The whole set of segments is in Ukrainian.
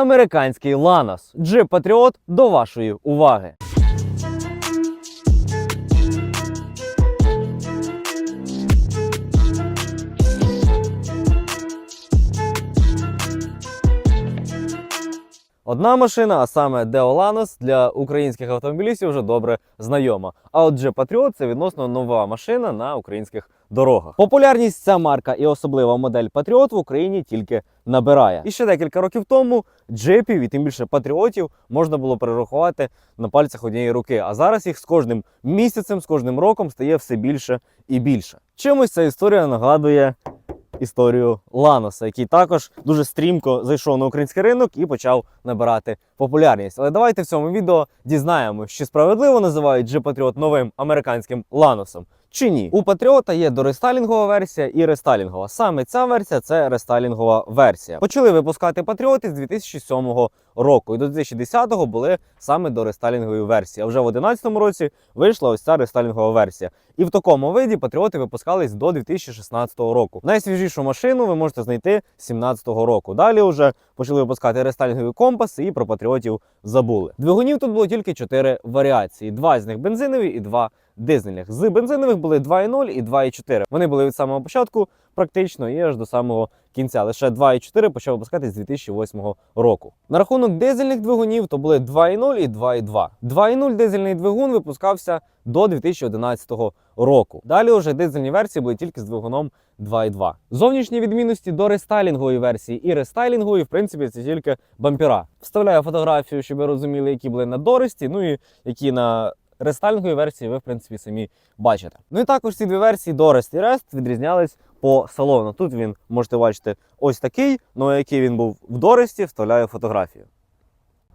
американський Ланос. Джип Патріот до вашої уваги. Одна машина, а саме Lanos, для українських автомобілістів вже добре знайома. А от Jeep Patriot – це відносно нова машина на українських дорогах. Популярність ця марка і особлива модель Patriot в Україні тільки набирає. І ще декілька років тому джипів і тим більше патріотів можна було перерахувати на пальцях однієї руки. А зараз їх з кожним місяцем, з кожним роком стає все більше і більше. Чимось ця історія нагадує історію Ланоса, який також дуже стрімко зайшов на український ринок і почав набирати популярність. Але давайте в цьому відео дізнаємося, чи справедливо називають G-Patriot новим американським Ланосом. Чи ні? У Патріота є дорестайлінгова версія і рестайлінгова. Саме ця версія це рестайлінгова версія. Почали випускати Патріоти з 2007 року, і до 2010-го були саме дорестайлінгові версії. А вже в 2011 році вийшла ось ця рестайлінгова версія. І в такому виді патріоти випускались до 2016 року. Найсвіжішу машину ви можете знайти 2017 року. Далі вже почали випускати рестайлінгові компаси і про патріотів забули. Двигунів тут було тільки чотири варіації: два з них бензинові і два дизельних. З бензинових були 2.0 і 2.4. Вони були від самого початку практично і аж до самого кінця. Лише 2.4 почав випускати з 2008 року. На рахунок дизельних двигунів то були 2.0 і 2.2. 2.0 дизельний двигун випускався до 2011 року. Далі вже дизельні версії були тільки з двигуном 2.2. Зовнішні відмінності до рестайлінгової версії і рестайлінгової, в принципі, це тільки бампера. Вставляю фотографію, щоб ви розуміли, які були на дорості, ну і які на рестайлінговій версії ви, в принципі, самі бачите. Ну і також ці дві версії Дорест і Рест відрізнялись по салону. Тут він можете бачити ось такий, ну який він був в Доресті, вставляю фотографію.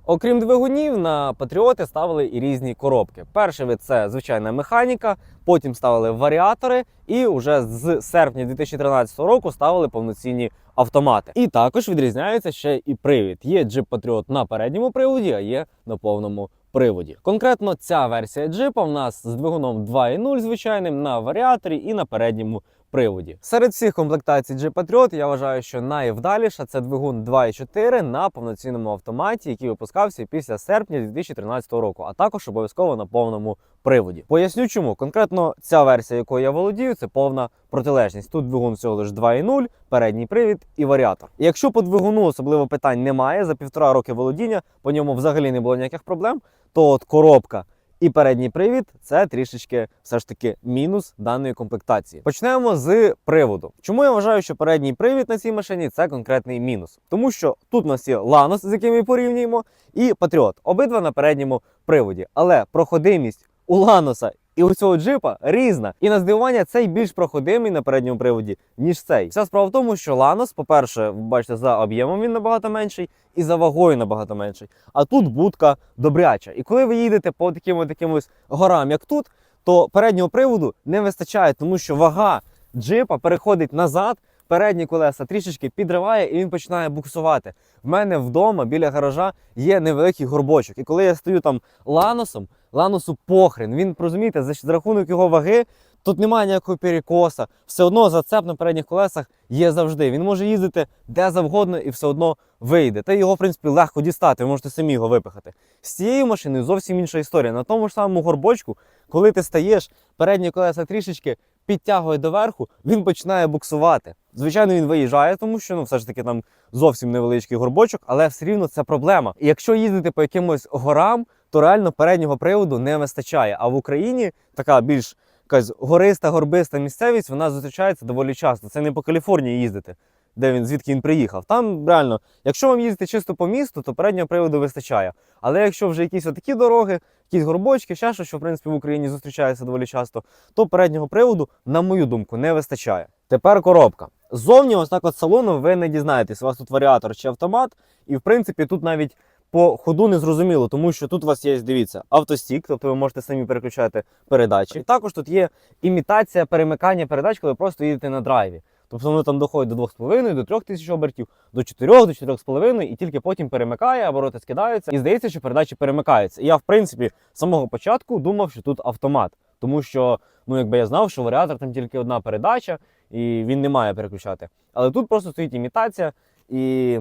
Окрім двигунів, на Патріоти ставили і різні коробки. Перший це звичайна механіка, потім ставили варіатори, і вже з серпня 2013 року ставили повноцінні автомати. І також відрізняється ще і привід. Є Jeep Patriot на передньому приводі, а є на повному приводі. Конкретно ця версія джипа в нас з двигуном 2.0 звичайним на варіаторі і на передньому приводі. Серед всіх комплектацій Jeep Patriot я вважаю, що найвдаліша це двигун 2.4 на повноцінному автоматі, який випускався після серпня 2013 року, а також обов'язково на повному приводі. Поясню, чому конкретно ця версія, якою я володію, це повна протилежність. Тут двигун всього лише 2.0, передній привід і варіатор. І якщо по двигуну особливо питань немає, за півтора роки володіння по ньому взагалі не було ніяких проблем, то от коробка і передній привід це трішечки все ж таки мінус даної комплектації. Почнемо з приводу. Чому я вважаю, що передній привід на цій машині це конкретний мінус? Тому що тут у нас є Ланос, з яким ми порівнюємо, і Патріот. Обидва на передньому приводі. Але проходимість у Ланоса і у цього джипа різна. І на здивування цей більш проходимий на передньому приводі, ніж цей. Вся справа в тому, що Ланос, по-перше, бачите, за об'ємом він набагато менший, і за вагою набагато менший. А тут будка добряча. І коли ви їдете по таким от якимось горам, як тут, то переднього приводу не вистачає, тому що вага джипа переходить назад. Передні колеса трішечки підриває і він починає буксувати. В мене вдома біля гаража є невеликий горбочок. І коли я стою там ланосом, ланосу похрен. Він розумієте, за, за рахунок його ваги тут немає ніякого перекоса. Все одно зацеп на передніх колесах є завжди. Він може їздити де завгодно і все одно вийде. Та його, в принципі, легко дістати. Ви можете самі його випихати. З цією машиною зовсім інша історія. На тому ж самому горбочку, коли ти стаєш, передні колеса трішечки підтягує доверху, він починає буксувати. Звичайно, він виїжджає, тому що ну все ж таки там зовсім невеличкий горбочок, але все рівно це проблема. І якщо їздити по якимось горам, то реально переднього приводу не вистачає. А в Україні така більш якась гориста, горбиста місцевість, вона зустрічається доволі часто. Це не по Каліфорнії їздити, де він звідки він приїхав. Там реально, якщо вам їздити чисто по місту, то переднього приводу вистачає. Але якщо вже якісь отакі дороги, якісь горбочки, ще щось, що в принципі в Україні зустрічається доволі часто, то переднього приводу, на мою думку, не вистачає. Тепер коробка. Ззовні, ось так от салону, ви не дізнаєтесь, у вас тут варіатор чи автомат, і в принципі тут навіть по ходу не зрозуміло, тому що тут у вас є, дивіться, автостік, тобто ви можете самі переключати передачі. І також тут є імітація перемикання передач, коли ви просто їдете на драйві. Тобто воно там доходить до 2,5, до 3 тисяч обертів, до 4, до 4,5 і тільки потім перемикає, обороти скидаються. І здається, що передачі перемикаються. І я, в принципі, з самого початку думав, що тут автомат. Тому що, ну якби я знав, що варіатор там тільки одна передача, і він не має переключати. Але тут просто стоїть імітація, і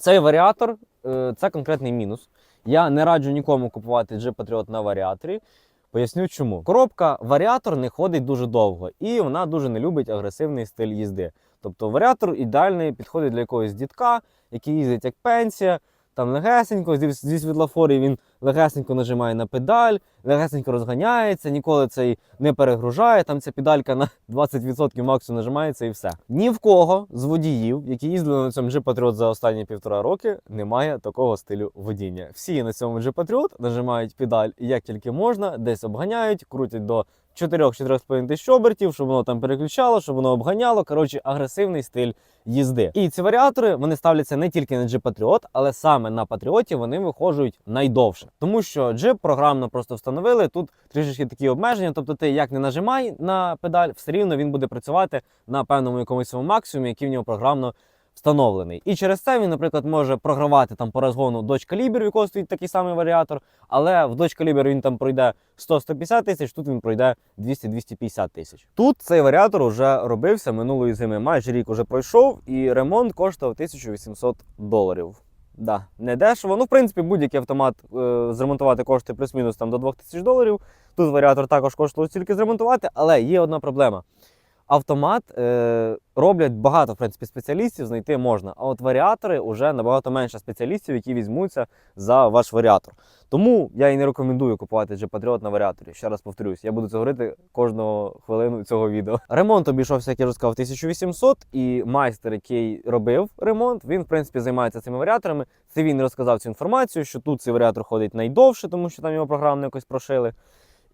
Цей варіатор е, це конкретний мінус. Я не раджу нікому купувати Jeep Patriot на варіаторі. Поясню чому. Коробка варіатор не ходить дуже довго і вона дуже не любить агресивний стиль їзди. Тобто варіатор ідеальний підходить для якогось дітка, який їздить як пенсія, там легесенько, зі, світлофорів він легесенько нажимає на педаль, легесенько розганяється, ніколи цей не перегружає. Там ця педалька на 20% максимум нажимається і все. Ні в кого з водіїв, які їздили на цьому Jeep Patriot за останні півтора роки, немає такого стилю водіння. Всі на цьому Jeep Patriot нажимають педаль як тільки можна, десь обганяють, крутять до 4-4,5 тисяч обертів, щоб воно там переключало, щоб воно обганяло. Коротше, агресивний стиль їзди. І ці варіатори вони ставляться не тільки на Jeep Patriot, але саме на Patriot вони виходжують найдовше. Тому що Jeep програмно просто встановили тут трішечки такі обмеження. Тобто, ти як не нажимай на педаль, все рівно він буде працювати на певному якомусь максимумі, який в нього програмно встановлений. І через це він, наприклад, може програвати там по розгону Dodge Caliber, в якого стоїть такий самий варіатор, але в Dodge Caliber він там пройде 100-150 тисяч, тут він пройде 200-250 тисяч. Тут цей варіатор вже робився минулої зими. Майже рік уже пройшов, і ремонт коштував 1800 доларів. Да, не дешево. Ну, в принципі, будь-який автомат е, зремонтувати коштує плюс-мінус там до 2000 доларів. Тут варіатор також коштував стільки зремонтувати, але є одна проблема. Автомат е, роблять багато в принципі, спеціалістів, знайти можна. А от варіатори вже набагато менше спеціалістів, які візьмуться за ваш варіатор. Тому я і не рекомендую купувати Jeep Patriot на варіаторі. Ще раз повторюсь, я буду це говорити кожного хвилину цього відео. Ремонт обійшовся, як я вже сказав, 1800, і майстер, який робив ремонт, він в принципі займається цими варіаторами. Це він розказав цю інформацію, що тут цей варіатор ходить найдовше, тому що там його програмно якось прошили.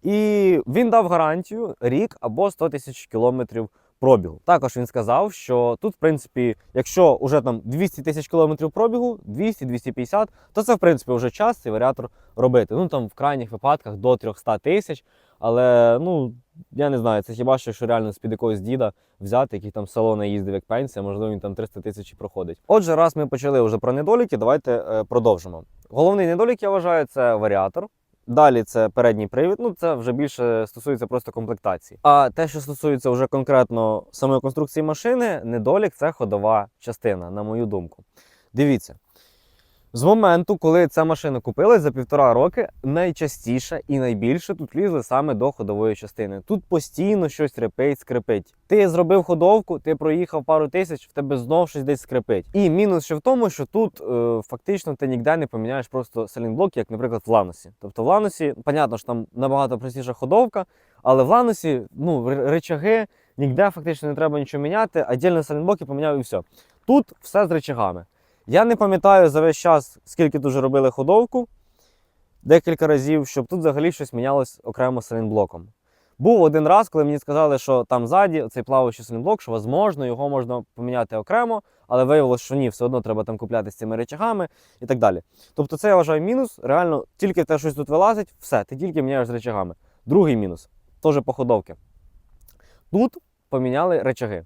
І він дав гарантію рік або 100 тисяч кілометрів пробігу. Також він сказав, що тут, в принципі, якщо вже там 200 тисяч кілометрів пробігу, 200-250, то це в принципі вже час цей варіатор робити. Ну там в крайніх випадках до 300 тисяч. Але ну я не знаю, це хіба що, що реально з під якогось діда взяти, який там салона їздив як пенсія, можливо, він там 300 тисяч проходить. Отже, раз ми почали вже про недоліки, давайте е, продовжимо. Головний недолік, я вважаю, це варіатор. Далі це передній привід, ну це вже більше стосується просто комплектації. А те, що стосується вже конкретно самої конструкції машини, недолік це ходова частина, на мою думку. Дивіться. З моменту, коли ця машина купилась за півтора роки, найчастіше і найбільше тут лізли саме до ходової частини. Тут постійно щось репить, скрипить. Ти зробив ходовку, ти проїхав пару тисяч, в тебе знов щось десь скрипить. І мінус ще в тому, що тут е, фактично ти ніде не поміняєш просто селінблок, як, наприклад, в Ланосі. Тобто в Ланосі, понятно, що там набагато простіша ходовка, але в Ланосі ну, речаги ніде фактично не треба нічого міняти, а дільно селінблоки поміняв і все. Тут все з речагами. Я не пам'ятаю за весь час, скільки тут робили ходовку, декілька разів, щоб тут взагалі щось мінялось окремо селінблоком. Був один раз, коли мені сказали, що там ззаді цей плаваючий селінблок, що можливо, його можна поміняти окремо, але виявилося, що ні, все одно треба там купляти з цими речагами і так далі. Тобто, це я вважаю мінус. Реально, тільки те щось тут вилазить, все, ти тільки міняєш з речагами. Другий мінус теж походовки. Тут поміняли речаги.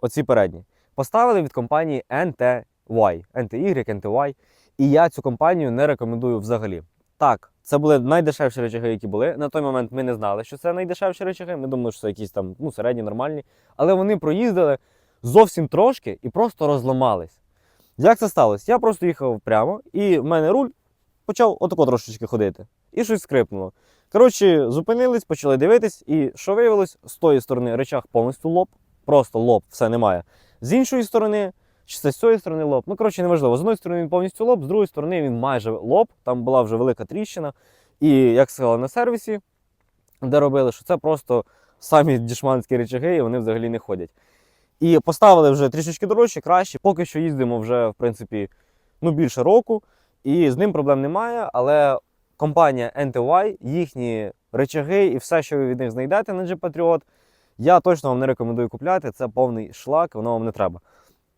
Оці передні. Поставили від компанії NT Y, NTY, NTY. І я цю компанію не рекомендую взагалі. Так, це були найдешевші речаги, які були. На той момент ми не знали, що це найдешевші речаги. Ми думали, що це якісь там ну, середні, нормальні. Але вони проїздили зовсім трошки і просто розламались. Як це сталося? Я просто їхав прямо, і в мене руль почав отако трошечки ходити. І щось скрипнуло. Коротше, зупинились, почали дивитись, і що виявилось, з тої сторони речах повністю лоб, просто лоб, все немає. З іншої сторони, чи це з цієї сторони лоб. Ну, коротше, неважливо. З одної сторони він повністю лоб, з другої сторони він майже лоб. Там була вже велика тріщина. І як сказали на сервісі, де робили, що це просто самі дішманські речаги, і вони взагалі не ходять. І поставили вже трішечки дорожче, краще. Поки що їздимо вже, в принципі, ну, більше року, і з ним проблем немає. Але компанія NTY, їхні речаги і все, що ви від них знайдете на Jeep Patriot, я точно вам не рекомендую купляти. Це повний шлак, воно вам не треба.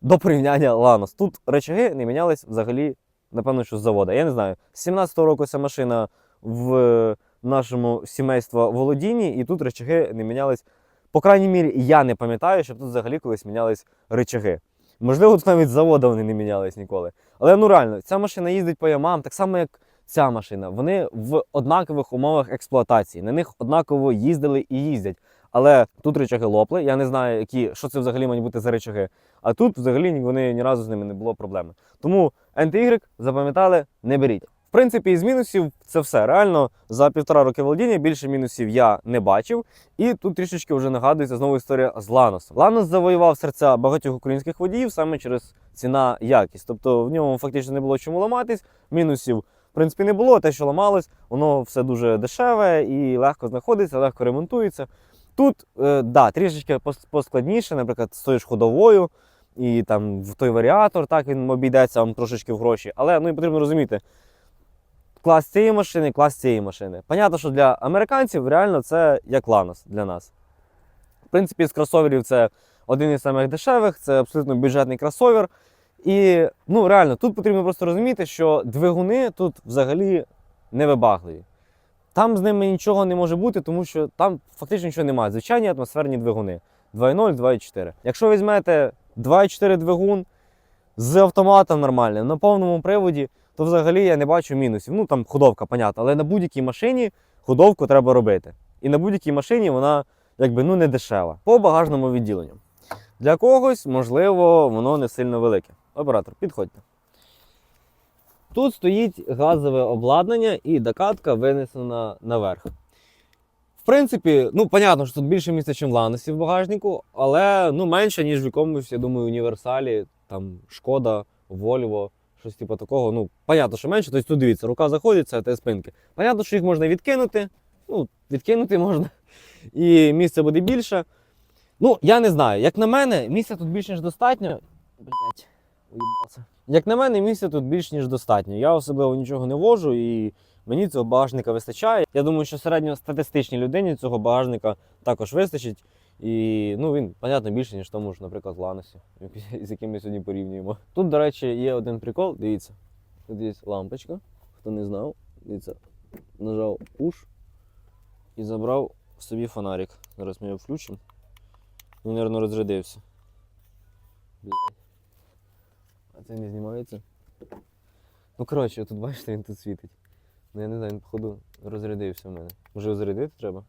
До порівняння Lanos. Тут речаги не мінялись взагалі, напевно, що з заводу. Я не знаю. З 17-го року ця машина в нашому сімейства володінні, і тут речаги не мінялись. По крайній мірі, я не пам'ятаю, щоб тут взагалі колись мінялись речаги. Можливо, тут навіть з заводу вони не мінялись ніколи. Але ну реально, ця машина їздить по ямам, так само, як ця машина. Вони в однакових умовах експлуатації. На них однаково їздили і їздять. Але тут речаги лопли. Я не знаю, які, що це взагалі мають бути за речаги. А тут взагалі вони ні разу з ними не було проблеми. Тому NTY запам'ятали, не беріть. В принципі, із мінусів це все. Реально за півтора роки володіння більше мінусів я не бачив. І тут трішечки вже нагадується знову історія з Ланосом. Ланос завоював серця багатьох українських водіїв саме через ціна якість. Тобто в ньому фактично не було чому ламатись. Мінусів, в принципі, не було. Те, що ламалось, воно все дуже дешеве і легко знаходиться, легко ремонтується. Тут, е, да, трішечки поскладніше, наприклад, тою ходовою, і там в той варіатор, так він обійдеться вам трошечки в гроші. Але ну і потрібно розуміти, клас цієї машини, клас цієї машини. Понятно, що для американців реально це як Ланос для нас. В принципі, з кросоверів це один із самих дешевих, це абсолютно бюджетний кросовер. І ну реально, тут потрібно просто розуміти, що двигуни тут взагалі невибагливі. Там з ними нічого не може бути, тому що там фактично нічого немає. Звичайні атмосферні двигуни 2.0, 2.4. Якщо візьмете 2.4 двигун з автоматом нормальним, на повному приводі, то взагалі я не бачу мінусів. Ну там ходовка, понятно, але на будь-якій машині ходовку треба робити. І на будь-якій машині вона якби ну не дешева. По багажному відділенню. Для когось, можливо, воно не сильно велике. Оператор, підходьте. Тут стоїть газове обладнання і докатка винесена наверх. В принципі, ну, понятно, що тут більше місця, ніж в Ланосі в багажнику, але ну, менше, ніж в якомусь, я думаю, універсалі, там Шкода, Volvo, щось типу такого. Ну, понятно, що менше. Тобто тут дивіться, рука заходить, це те спинки. Понятно, що їх можна відкинути. Ну, відкинути можна, і місця буде більше. Ну, я не знаю. Як на мене, місця тут більш ніж достатньо. Блять, уїбався. Як на мене, місця тут більш ніж достатньо. Я особливо нічого не вожу і мені цього багажника вистачає. Я думаю, що середньостатистичній людині цього багажника також вистачить. І ну, він, понятно, більше, ніж тому ж, наприклад, Ланосі, з яким ми сьогодні порівнюємо. Тут, до речі, є один прикол. Дивіться. Тут є лампочка. Хто не знав, дивіться, нажав push і забрав собі фонарик. Зараз ми його включимо. Він, мабуть, розрядився. Блядь. А це не знімається. Ну, коротше, тут бачите, він тут світить. Ну я не знаю, він, походу, розрядився в мене. Може його зарядити треба?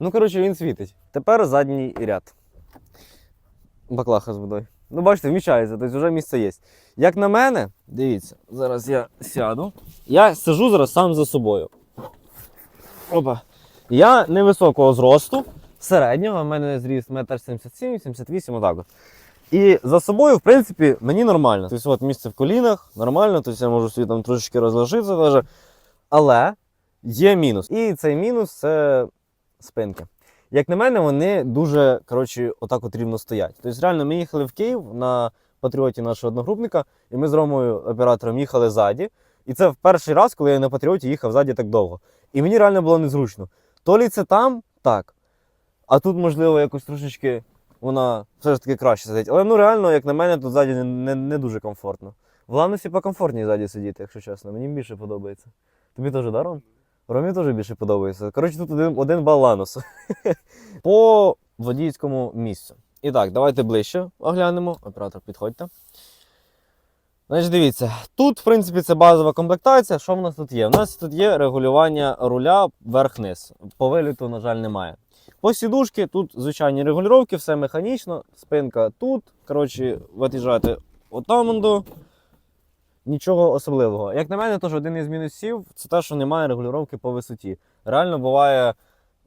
Ну, коротше, він світить. Тепер задній ряд. Баклаха з водою. Ну, бачите, вміщається, тобто вже місце є. Як на мене, дивіться, зараз я сяду. Я сижу зараз сам за собою. Опа. Я невисокого зросту, середнього, в мене зріст 1,77 78 отак. От. І за собою, в принципі, мені нормально. Тобто, от місце в колінах, нормально, тобто я можу собі там трошечки розложитися даже. Але є мінус. І цей мінус це спинки. Як на мене, вони дуже коротше, отак от рівно стоять. Тобто, реально, ми їхали в Київ на патріоті нашого одногрупника, і ми з Ромою оператором їхали ззаді. І це в перший раз, коли я на патріоті їхав ззаді так довго. І мені реально було незручно. То лі це там, так. А тут, можливо, якось трошечки вона все ж таки краще сидить. Але ну реально, як на мене, тут ззаді не, не, не дуже комфортно. В Ланусі покомфортніше ззаді сидіти, якщо чесно. Мені більше подобається. Тобі теж, да, Ром? Ромі теж більше подобається. Коротше, тут один, один бал Ланусу. По водійському місцю. І так, давайте ближче оглянемо. Оператор, підходьте. Значить, дивіться, тут, в принципі, це базова комплектація. Що в нас тут є? У нас тут є регулювання руля вверх-вниз. По виліту, на жаль, немає. По сідушки тут звичайні регулювання, все механічно, спинка тут. Коротше, виїжджаєте отаманду. Нічого особливого. Як на мене, теж один із мінусів це те, що немає регулювання по висоті. Реально буває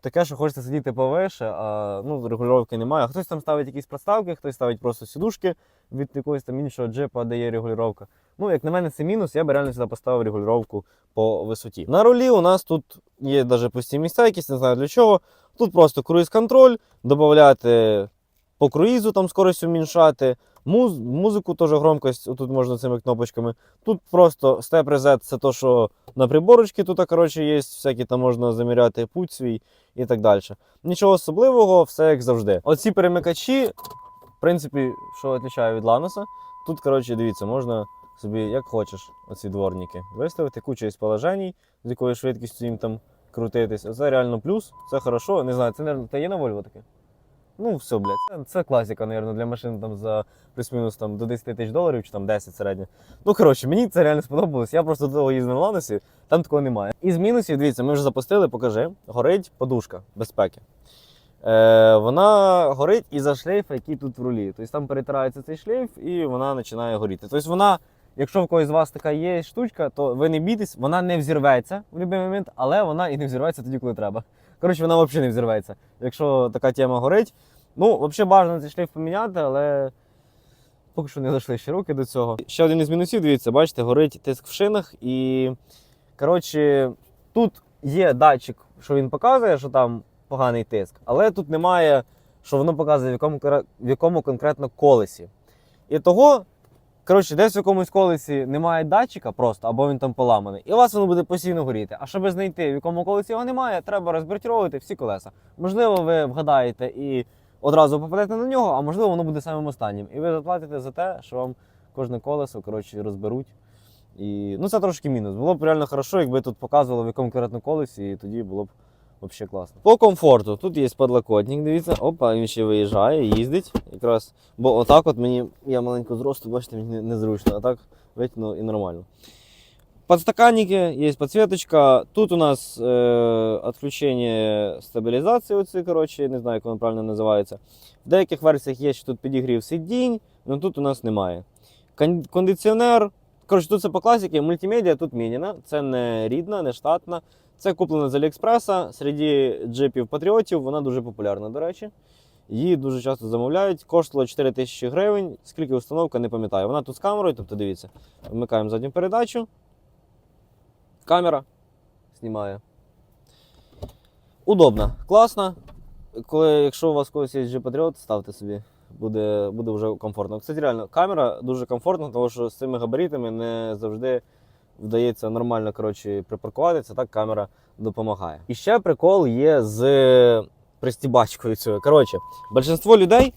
таке, що хочеться сидіти повише, а ну, регулювання немає. Хтось там ставить якісь проставки, хтось ставить просто сідушки від якогось там іншого джипа, де є регулювання. Ну, як на мене, це мінус, я би реально сюди поставив регулювання по висоті. На рулі у нас тут є навіть пусті місця, якісь не знаю для чого. Тут просто круїз-контроль, додати по круїзу там скорість уміншати. Муз, музику теж громкость, тут можна цими кнопочками. Тут просто степ резет це то, що на приборочці тут коротше, є, всякі там можна заміряти путь свій і так далі. Нічого особливого, все як завжди. Оці перемикачі, в принципі, що відрізняє від Ланоса, тут, коротше, дивіться, можна собі як хочеш оці дворники виставити, куча із положень, з якою швидкістю їм там крутитись. Оце реально плюс, це хорошо. Не знаю, це, та є на Volvo таке? Ну, все, блядь. Це, це класика, мабуть, для машин там за плюс-мінус там, до 10 тисяч доларів чи там 10 середньо. Ну, коротше, мені це реально сподобалось. Я просто до того їздив на Ланосі, там такого немає. Із мінусів, дивіться, ми вже запустили, покажи. Горить подушка безпеки. Е, вона горить із-за шлейфа, який тут в рулі. Тобто там перетирається цей шлейф і вона починає горіти. Тобто вона, якщо в когось з вас така є штучка, то ви не бійтесь, вона не взірветься в будь-який момент, але вона і не взірветься тоді, коли треба. Коротше, вона взагалі не взірветься. Якщо така тема горить, ну, взагалі бажано цей шлейф поміняти, але поки що не дійшли ще руки до цього. Ще один із мінусів, дивіться, бачите, горить тиск в шинах і. Коротше, тут є датчик, що він показує, що там поганий тиск, але тут немає, що воно показує, в якому, в якому конкретно колесі. І того, коротше, десь в якомусь колесі немає датчика просто, або він там поламаний, і у вас воно буде постійно горіти. А щоб знайти, в якому колесі його немає, треба розбертіровувати всі колеса. Можливо, ви вгадаєте і одразу попадете на нього, а можливо, воно буде самим останнім. І ви заплатите за те, що вам кожне колесо коротше, розберуть. І ну це трошки мінус. Було б реально хорошо, якби тут показували в якому конкретно колесі, і тоді було б взагалі класно. По комфорту тут є подлокотник, дивіться, опа, він ще виїжджає, їздить. Якраз, бо отак от мені, я маленько зросту, бачите, мені незручно, а так витягну і нормально. Подстаканники, є підсвіточка. Тут у нас е, відключення стабілізації, оці, коротше, не знаю, як воно правильно називається. В деяких версіях є, що тут підігрів сидінь, але тут у нас немає. Кондиціонер. Коротше, тут це по класіки, мультимедіа тут мініна. Це не рідна, не штатна. Це куплено з Аліекспреса. Серед джипів патріотів вона дуже популярна, до речі. Її дуже часто замовляють. Коштувала 4 тисячі гривень. Скільки установка, не пам'ятаю. Вона тут з камерою, тобто дивіться, вмикаємо задню передачу. Камера знімає. Удобна, класна. Коли, якщо у вас когось є Jeep Patriot, ставте собі. Буде, буде вже комфортно. Кстати, реально, камера дуже комфортна, тому що з цими габаритами не завжди вдається нормально коротше, припаркуватися, так камера допомагає. І ще прикол є з пристібачкою цією. Коротше, більшість людей,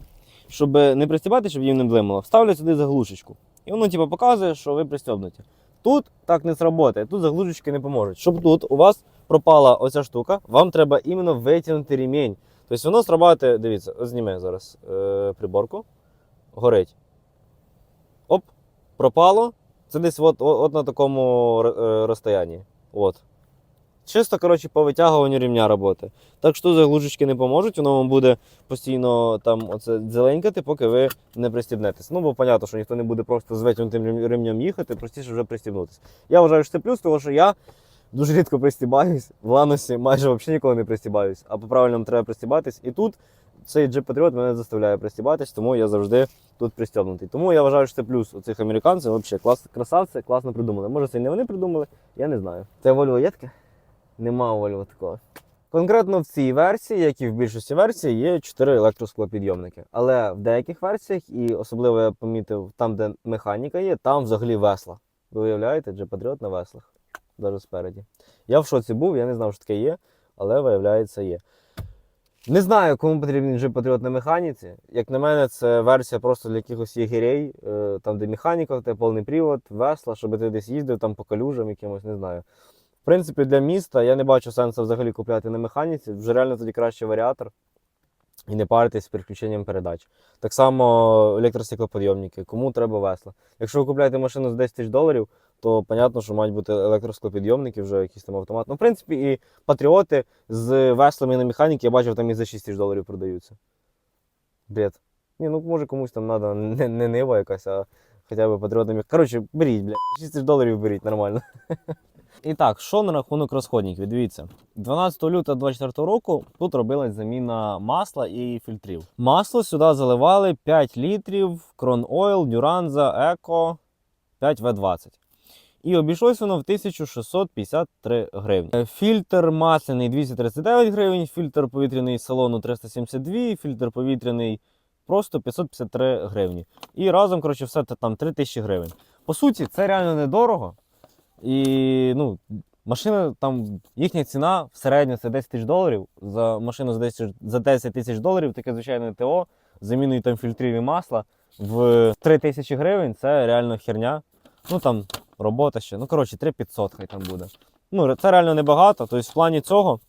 щоб не пристібати, щоб їм не блимало, ставлять сюди заглушечку. І воно типу, показує, що ви пристібнуті. Тут так не сработає, тут заглушечки не поможуть. Щоб тут у вас пропала оця штука, вам треба іменно витягнути ремінь. Тобто воно срабатує, дивіться, зніме зараз е, приборку, горить. Оп, пропало. Це десь от, от, на такому е, розстоянні. От. Чисто, коротше, по витягуванню рівня роботи. Так що заглушечки не поможуть, воно вам буде постійно там оце зеленькати, поки ви не пристібнетесь. Ну, бо понятно, що ніхто не буде просто з витягнутим ремнем їхати, простіше вже пристібнутися. Я вважаю, що це плюс, тому що я дуже рідко пристібаюсь, в ланосі майже взагалі ніколи не пристібаюсь, а по правильному треба пристібатись. І тут цей Jeep Patriot мене заставляє пристібатись, тому я завжди тут пристібнутий. Тому я вважаю, що це плюс у цих американців. Взагалі, клас, красавці, класно придумали. Може, це і не вони придумали, я не знаю. Це Volvo є таке? Нема у Volvo такого. Конкретно в цій версії, як і в більшості версій, є 4 електросклопідйомники. Але в деяких версіях, і особливо я помітив там, де механіка є, там взагалі весла. Ви уявляєте, Jeep Patriot на веслах, навіть спереді. Я в шоці був, я не знав, що таке є, але виявляється є. Не знаю, кому потрібен Jeep Patriot на механіці. Як на мене, це версія просто для якихось єгерей, е, там, де механіка, де повний привод, весла, щоб ти десь їздив там по калюжам якимось, не знаю. В принципі, для міста я не бачу сенсу взагалі купляти на механіці. Вже реально тоді краще варіатор. І не паритись з переключенням передач. Так само електростеклоподйомники, кому треба весла. Якщо ви купуєте машину за 10 тисяч доларів, то понятно, що мають бути електросклопідйомники, вже якісь там автомат. Ну, в принципі, і патріоти з веслами на механіки, я бачив, там і за 6 тисяч доларів продаються. Бред. Ні, ну може комусь там треба не, не нива якась, а хоча б патріот на мех- Коротше, беріть, блядь, 6 тисяч доларів беріть, нормально. І так, що на рахунок розходників? Дивіться, 12 лютого 2024 року тут робилась заміна масла і фільтрів. Масло сюди заливали 5 літрів Crown Oil, Duranza, Eco 5V20. І обійшлось воно в 1653 гривні. Е, Фільтр масляний 239 гривень, фільтр повітряний салону 372, фільтр повітряний просто 553 гривні. І разом, коротше, все це там 3000 гривень. По суті, це реально недорого. І ну, машина там, їхня ціна в середньому це 10 тисяч доларів. За машину за 10, за 10 тисяч доларів, таке звичайне ТО, заміною там фільтрів і масла в 3 тисячі гривень це реально херня. Ну там робота ще. Ну, коротше, 3500 хай там буде. Ну, це реально небагато. Тобто, в плані цього,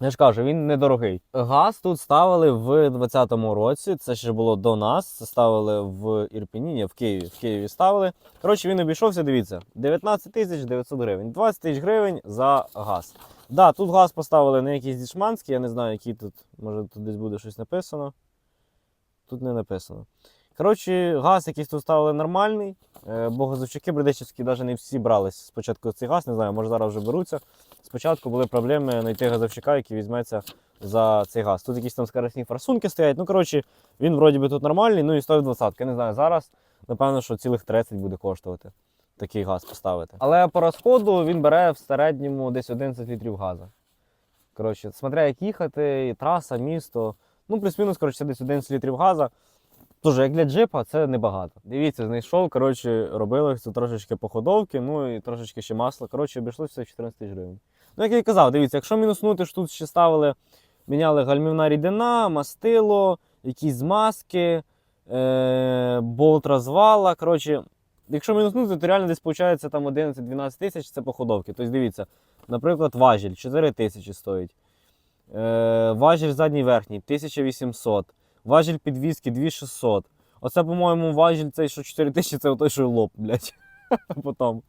я ж кажу, він недорогий. Газ тут ставили в 2020 році. Це ще було до нас. Це ставили в Ірпіні, ні, в Києві. В Києві ставили. Коротше, він обійшовся, дивіться, 19 тисяч 900 гривень. 20 тисяч гривень за газ. Да, тут газ поставили не якийсь дішманський, я не знаю, який тут, може тут десь буде щось написано. Тут не написано. Коротше, газ якийсь тут ставили нормальний, е, бо газовщики бредичівські навіть не всі брались спочатку цей газ, не знаю, може зараз вже беруться. Спочатку були проблеми знайти газовщика, який візьметься за цей газ. Тут якісь там скоростні форсунки стоять. Ну, коротше, він вроді би тут нормальний, ну і стоїть 20. Я не знаю, зараз, напевно, що цілих 30 буде коштувати такий газ поставити. Але по розходу він бере в середньому десь 11 літрів газу. Коротше, смотря як їхати, і траса, місто. Ну, плюс-мінус, коротше, десь 11 літрів газу. Тож, як для джипа, це небагато. Дивіться, знайшов, коротше, робили тут трошечки походовки, ну і трошечки ще масла. Коротше, обійшлося 14 тисяч гривень. Ну, як я і казав, дивіться, якщо мінуснути, ж тут ще ставили, міняли гальмівна рідина, мастило, якісь змазки, е- болт розвала. Коротше, якщо мінуснути, то реально десь виходить там 11-12 тисяч це походовки. Тобто дивіться, наприклад, важіль 4 тисячі стоїть. Е- важіль задній верхній 1800. Важіль підвіски 2600. Оце, по-моєму, важіль цей, що 4000, це той, що лоб, блядь. Потім.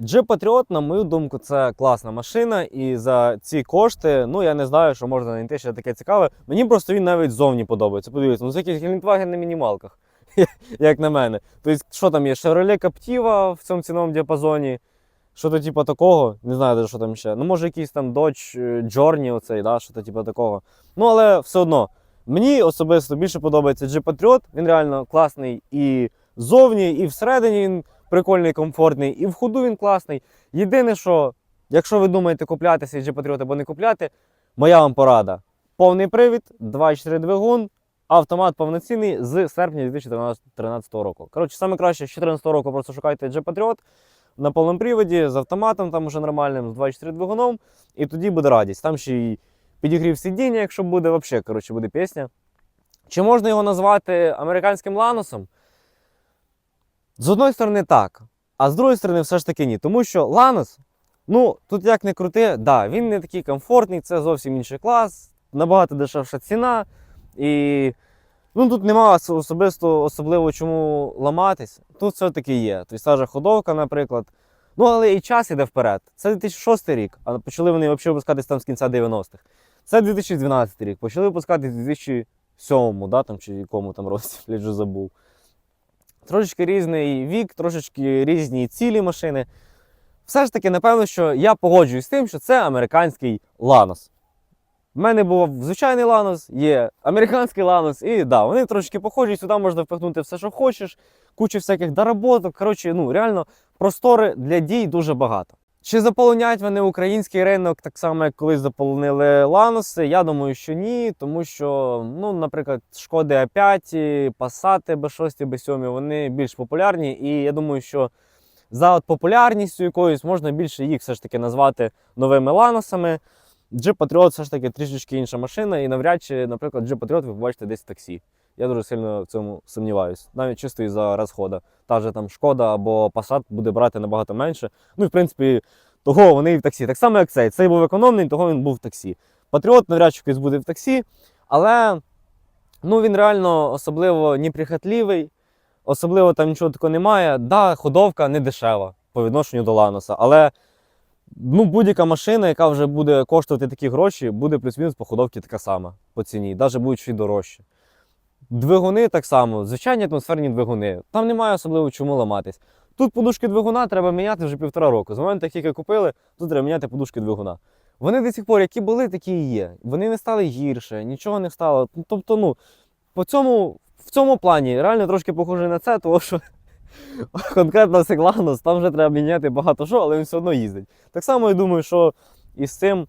Jeep Patriot, на мою думку, це класна машина, і за ці кошти, ну я не знаю, що можна знайти ще таке цікаве. Мені просто він навіть зовні подобається. Подивіться, ну це якийсь Volkswagen на мінімалках, як на мене. Тобто, що там є? Chevrolet Captiva в цьому ціновому діапазоні. Що то типу такого, не знаю, що там ще. Ну, може, якийсь там Dodge е, Journey, оцей, да, що то типу такого. Ну, але все одно. Мені особисто більше подобається Jeep Patriot. Він реально класний і ззовні, і всередині він прикольний, комфортний, і в ходу він класний. Єдине, що, якщо ви думаєте купляти цей Jeep Patriot або не купляти, моя вам порада. Повний привід, 2.4 двигун, автомат повноцінний з серпня 2013 року. Коротше, саме краще з 2014 року просто шукайте Jeep Patriot на повному приводі, з автоматом там уже нормальним, з 2.4 двигуном, і тоді буде радість. Там ще й підігрів сидіння, якщо буде, взагалі, коротше, буде пісня. Чи можна його назвати американським ланосом? З одної сторони, так. А з другої сторони, все ж таки ні. Тому що Ланос, ну, тут як не крути, да, він не такий комфортний, це зовсім інший клас, набагато дешевша ціна. І ну, тут немає особисто особливо чому ламатись. Тут все-таки є. Тобто та же ходовка, наприклад. Ну, але і час іде вперед. Це 2006 рік, а почали вони взагалі випускатись там з кінця 90-х. Це 2012 рік. Почали випускати в 2007 да, там, чи якому там році, блядь, вже забув. Трошечки різний вік, трошечки різні цілі машини. Все ж таки, напевно, що я погоджуюсь з тим, що це американський Ланос. У мене був звичайний Ланос, є американський Ланос, і да, вони трошки похожі, сюди можна впихнути все, що хочеш, кучу всяких доработок. Коротше, ну реально простори для дій дуже багато. Чи заполонять вони український ринок так само, як колись заполонили Ланоси? Я думаю, що ні, тому що, ну, наприклад, Шкоди А5, Passat B6, B7, вони більш популярні, і я думаю, що за от популярністю якоюсь можна більше їх все ж таки назвати новими Ланосами. Jeep Patriot все ж таки трішечки інша машина, і навряд чи, наприклад, Jeep Patriot ви побачите десь в таксі. Я дуже сильно в цьому сумніваюся, навіть чисто із-за розходу. Та же там Шкода або Passat буде брати набагато менше. Ну і в принципі, того вони і в таксі. Так само, як цей. Цей був економний, того він був в таксі. Патріот навряд чи колись буде в таксі, але ну, він реально особливо неприхотливий, особливо там нічого такого немає. Да, ходовка не дешева по відношенню до Ланоса, але ну, будь-яка машина, яка вже буде коштувати такі гроші, буде плюс-мінус по ходовці така сама по ціні, навіть будуть ще й дорожче. Двигуни так само, звичайні атмосферні двигуни. Там немає особливо чому ламатись. Тут подушки двигуна треба міняти вже півтора року. З моменту, як тільки купили, тут треба міняти подушки двигуна. Вони до сих пор, які були, такі і є. Вони не стали гірше, нічого не стало. Ну, Тобто, ну, по цьому, в цьому плані реально трошки похоже на це, тому що конкретно Сегланос, там вже треба міняти багато що, але він все одно їздить. Так само я думаю, що і з цим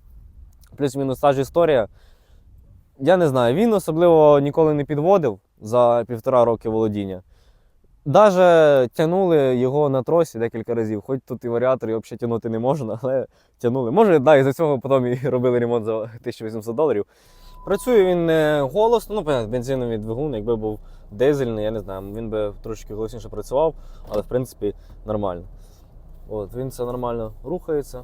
плюс-мінус та ж історія. Я не знаю, він особливо ніколи не підводив за півтора роки володіння. Даже тягнули його на тросі декілька разів, хоч тут і варіатор, його взагалі тягнути не можна, але тягнули. Може, да, і за цього потім і робили ремонт за 1800 доларів. Працює він не голосно, ну, понятно, бензиновий двигун, якби був дизельний, я не знаю, він би трошки голосніше працював, але в принципі нормально. От, Він все нормально рухається.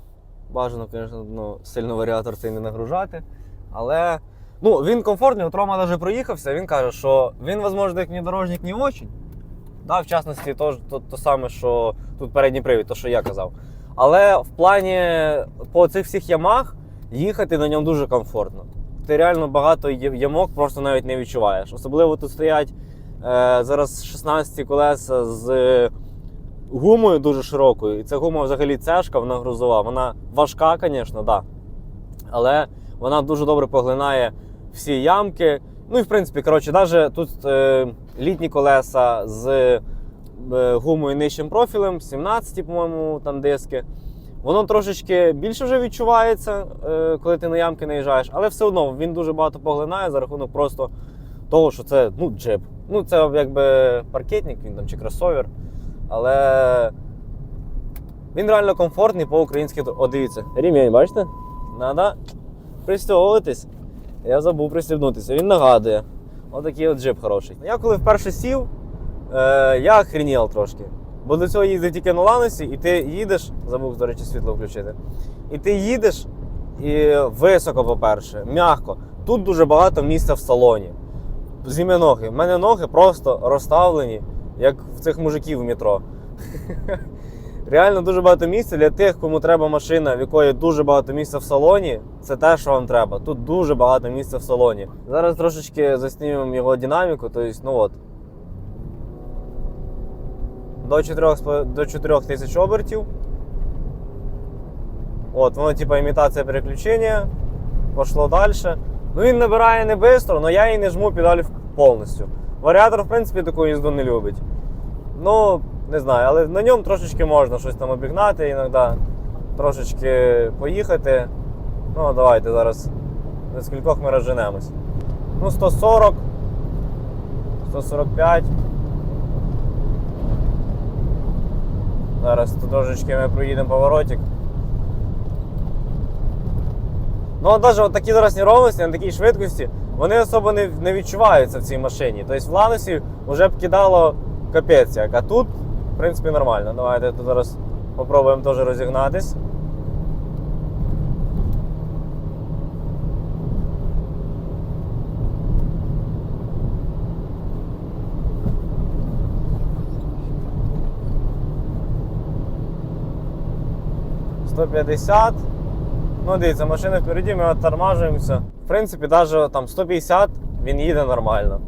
Бажано, звісно, ну, сильно варіатор цей не нагружати. Але ну, він комфортний, от Рома навіть проїхався, він каже, що він, можливо, як внедорожник не очень. Да, в частності, то, то, то саме, що тут передній привід, то, що я казав. Але в плані по цих всіх ямах їхати на ньому дуже комфортно. Ти реально багато ямок просто навіть не відчуваєш. Особливо тут стоять е, зараз 16 колеса з гумою дуже широкою. І ця гума взагалі цяжка, вона грузова. Вона важка, звісно, да. але вона дуже добре поглинає всі ямки. Ну і в принципі, коротше, навіть тут е, літні колеса з е, гумою нижчим профілем, 17, по-моєму, там диски. Воно трошечки більше вже відчувається, е, коли ти на ямки наїжджаєш, але все одно він дуже багато поглинає за рахунок просто того, що це ну, джип. Ну, це якби паркетник, він там чи кросовер. Але він реально комфортний по українськи. О, дивіться, рівень, бачите? Надо пристягуватись. Я забув пристібнутися. Він нагадує. Отакий от джип хороший. Я коли вперше сів, е, я охренів трошки. Бо до цього їздив тільки на Ланосі, і ти їдеш, забув, до речі, світло включити. І ти їдеш і високо, по-перше, м'яко. Тут дуже багато місця в салоні. Зніми ноги. У мене ноги просто розставлені, як в цих мужиків в метро. Реально дуже багато місця для тих, кому треба машина, в якої дуже багато місця в салоні. Це те, що вам треба. Тут дуже багато місця в салоні. Зараз трошечки заснімемо його динаміку, тобто, ну от. До 4, до 4 тисяч обертів. От, воно типа імітація переключення. Пошло далі. Ну він набирає не швидко, але я і не жму педаль повністю. Варіатор, в принципі, таку їзду не любить. Ну, не знаю, але на ньому трошечки можна щось там обігнати іноді, трошечки поїхати. Ну, давайте зараз до скількох ми розженемось. Ну, 140, 145. Зараз трошечки ми проїдемо поворотик. Ну, от навіть такі зараз неровності на такій швидкості, вони особо не, не відчуваються в цій машині. Тобто в Ланосі вже б кидало капець як. А тут, в принципі, нормально. Давайте тут зараз попробуємо теж розігнатись. Сто. Ну, дивіться, машина впереді, ми оттормажуємося. В принципі, навіть там 150 він їде нормально.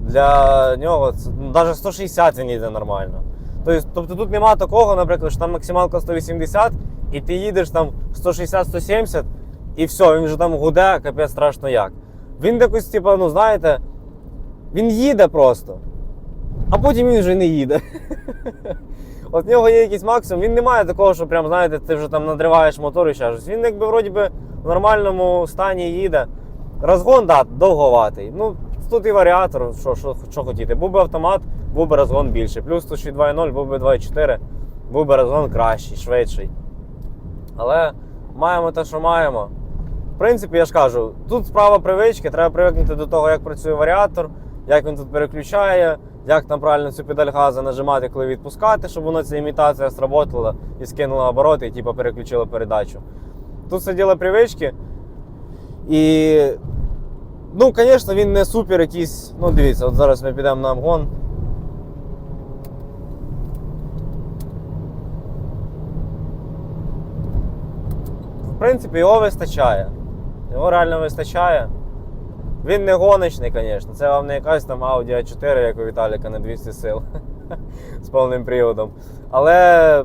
Для нього це, ну, навіть 160 він їде нормально. Тобто, тобто тут нема такого, наприклад, що там максималка 180, і ти їдеш там 160-170, і все, він вже там гуде, капець страшно як. Він якось, типу, ну знаєте, він їде просто, а потім він вже не їде. От в нього є якийсь максимум, він не має такого, що прям, знаєте, ти вже там надриваєш мотор і ще щось. Він якби вроді би в нормальному стані їде. Розгон, так, да, довговатий. Ну, тут і варіатор, що, що, що хотіти. Був би автомат, був би розгон більший. Плюс тут ще 2.0, був би 2.4, був би розгон кращий, швидший. Але маємо те, що маємо. В принципі, я ж кажу, тут справа привички, треба привикнути до того, як працює варіатор, як він тут переключає, як там правильно цю педаль газу нажимати, коли відпускати, щоб воно ця імітація сработала і скинула обороти, і типу, переключила передачу. Тут все діло привички. І, ну, звісно, він не супер якийсь. Ну, дивіться, от зараз ми підемо на обгон. В принципі, його вистачає. Його реально вистачає. Він не гоночний, звісно. Це вам не якась там Audi a 4, як у Віталіка на 200 сил з повним приводом. Але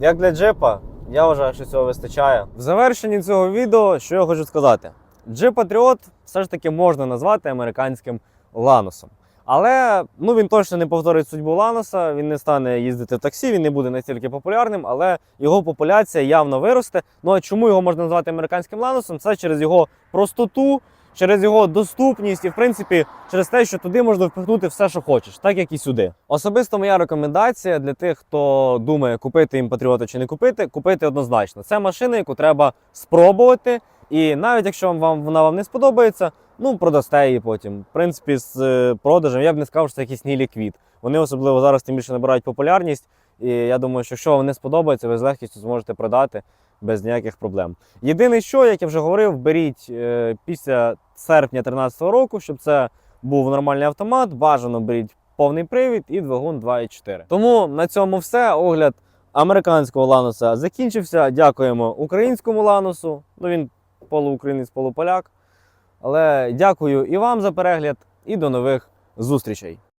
як для джипа, я вважаю, що цього вистачає. В завершенні цього відео, що я хочу сказати: Jeep Patriot все ж таки можна назвати американським ланосом. Але ну, він точно не повторить судьбу Ланоса, він не стане їздити в таксі, він не буде настільки популярним, але його популяція явно виросте. Ну а чому його можна назвати американським ланосом? Це через його простоту, через його доступність і, в принципі, через те, що туди можна впихнути все, що хочеш, так як і сюди. Особисто моя рекомендація для тих, хто думає, купити їм патріота чи не купити, купити однозначно. Це машина, яку треба спробувати. І навіть якщо вам вона вам не сподобається, ну продасте її потім. В принципі, з е, продажем я б не сказав, що це якийсь ніліквід. Вони особливо зараз тим більше набирають популярність. І я думаю, що якщо вам не сподобається, ви з легкістю зможете продати без ніяких проблем. Єдине, що, як я вже говорив, беріть е, після серпня 2013 року, щоб це був нормальний автомат, бажано беріть повний привід і двигун 2.4. Тому на цьому все. Огляд американського лануса закінчився. Дякуємо українському ланусу. Ну він полуукраїнець, полуполяк. Але дякую і вам за перегляд, і до нових зустрічей.